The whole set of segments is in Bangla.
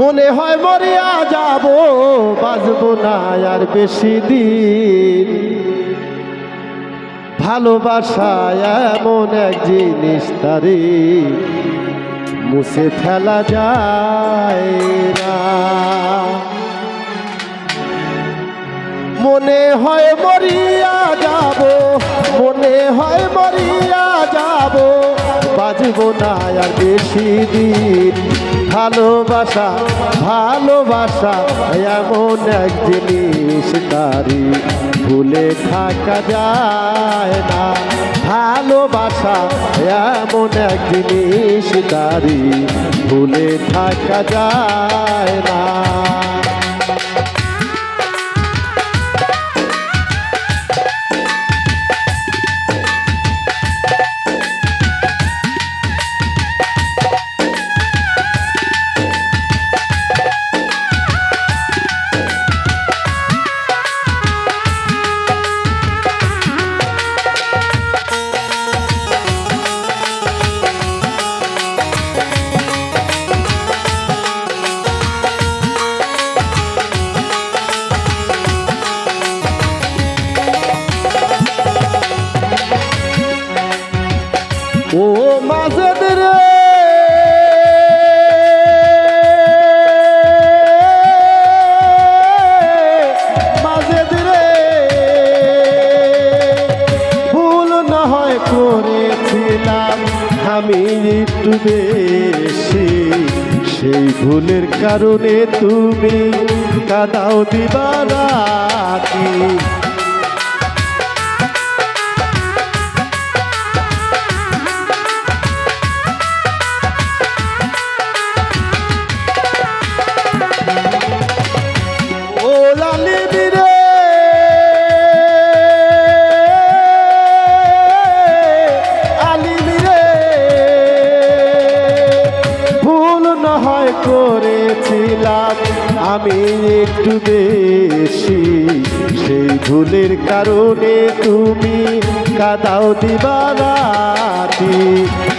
মনে হয় মরিয়া যাব, বাজবো না আর বেশি দিন। ভালোবাসা এমন এক জিনিস তারে, মুছে ফেলা যায় না। মনে হয় মরিয়া যাব, মনে হয় মরিয়া যাব, বাজব না আর বেশি দিন। ভালোবাসা ভালোবাসা, এমন এক জিনিস তারি ভুলে থাকা যায় না। ভালোবাসা, এমন এক জিনিস তারি ভুলে থাকা যায় না। আমি একটু বেশি সেই ভুলের কারণে তুমি কাদাও দিবারাতি। ও করেছিলাম, আমি একটু বেশি। সেই ভুলের কারণে তুমি কাদাও দিবারাতি।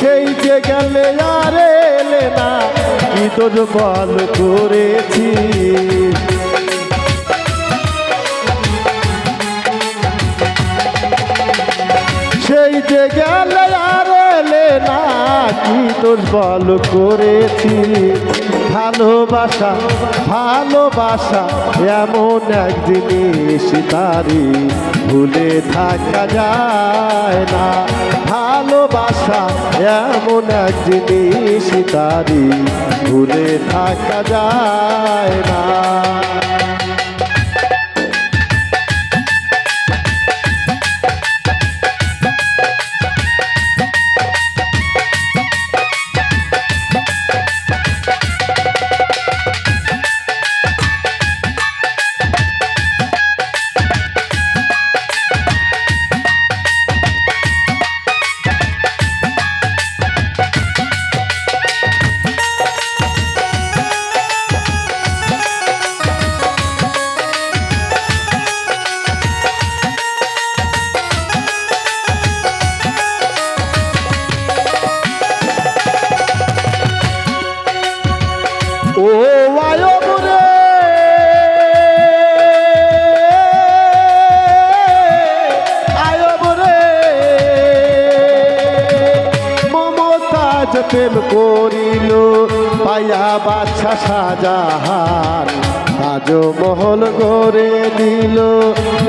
সেই যে গেলে আর এলে না, কি তোর বল করেছি কি বল করেছি। ভালোবাসা ভালোবাসা, এমন এক জিনিস তারি। ভুলে থাকা যায় না। ভালোবাসা, এমন এক জিনিস তারি। ভুলে থাকা যায় না। প্রেম করিল পায়া বাচ্চা সাজাহান তাজমহল গড়ে দিল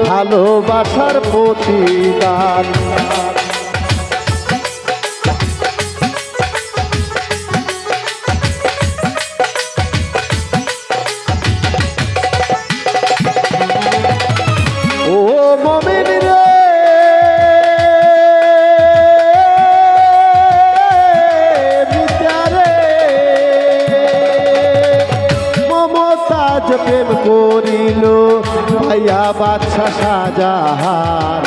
ভালোবাসার প্রতিদান। ভাইয়া বাচ্চা সাজাহান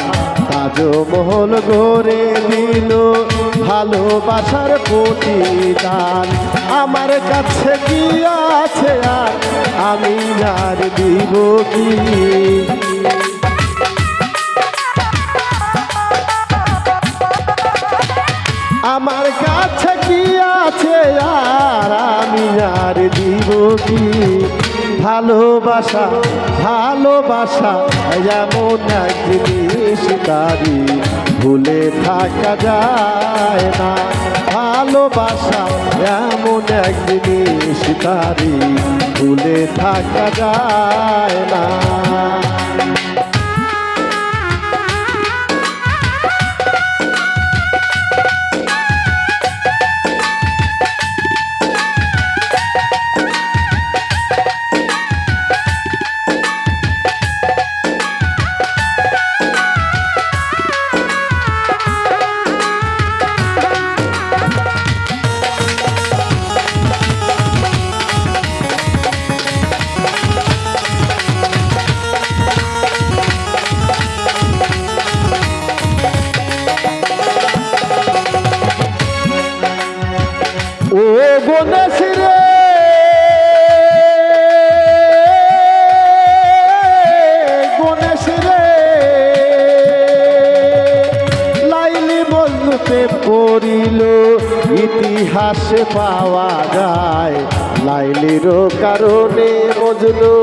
তাজমহল গড়ে দিল ভালোবাসার প্রতিদান। আমার কাছে কি আছে আর আমি আর দিব কি? আমার কাছে কি আছে আর আমি আর দিব দিন ভালোবাসা ভালোবাসা এমন এক জিনিস তারি ভুলে থাকা যায় না। ভালোবাসা এমন এক জিনিস তারি ভুলে থাকা যায় না। পড়িল ইতিহাস পাওয়া যায়। লাইলির কারণে মজনু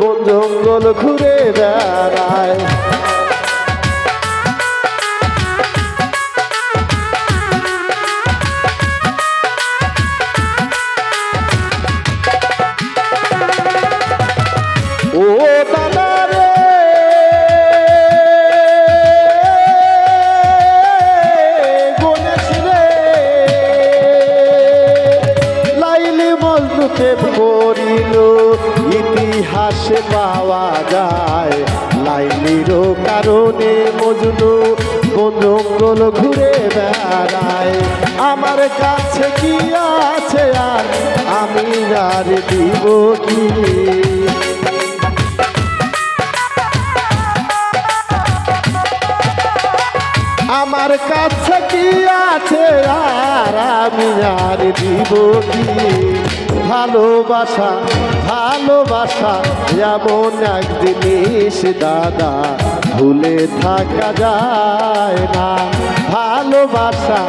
বন জঙ্গল ঘুরে বেড়ায়। মজনুতে করিল, ইতিহাসে পাওয়া যায়। লাইলিরও কারণে মজনু জঙ্গল ঘুরে বেড়ায়। আমার কাছে কি আছে আর আমি আর দিব কি? আমার কাছে কি আছে আর আমি আর দিব কি? ভালোবাসা ভালোবাসা, এমন এক জিনিস দাদা, ভুলে থাকা যায় না। ভালোবাসা,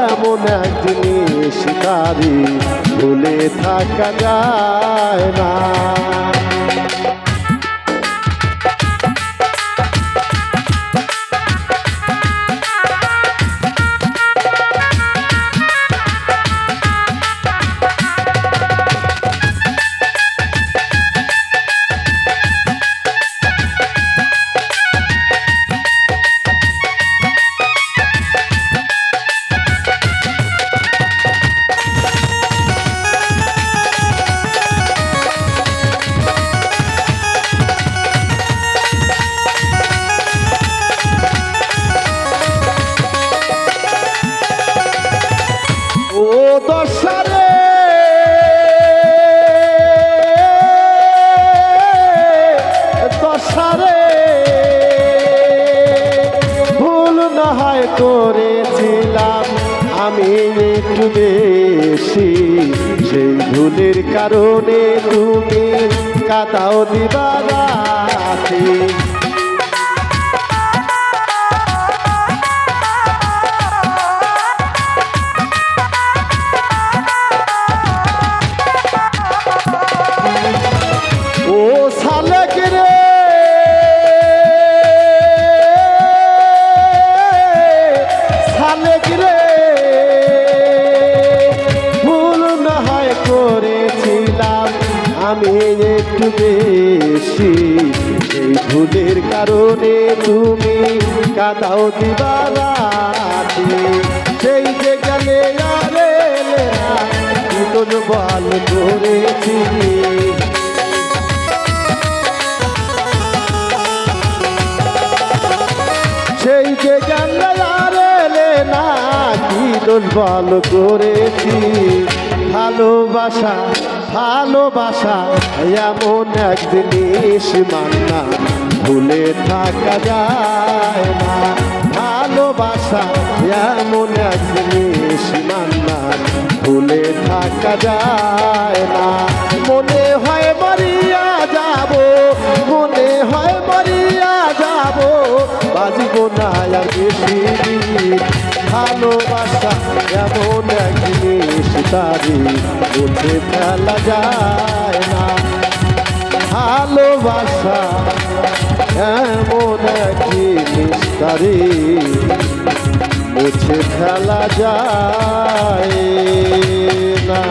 এমন এক জিনিস তারি ভুলে থাকা যায় না। করেছিলাম আমি একটু বেশি। সেই ভুলের কারণে তুমি কাদাও দিবা আমি একটু বেশি। এই ভুলের কারণে তুমি কাদাও দিবা রাতে সেই যে গেলে আর তোর বল করেছি। সেই যে জানলে না কি দুর্বল করেছি। ভালোবাসা ভালোবাসা, এমন এক জিনিস মান্না, ভুলে থাকা যায় না। ভালোবাসা, এমন এক জিনিস মান্না, ভুলে থাকা যায় না। মনে হয় এমন এক জিনিস তারি মুছে ফেলা যায় না। ভালোবাসা এমন এক জিনিস তারি মুছে ফেলা যায় না।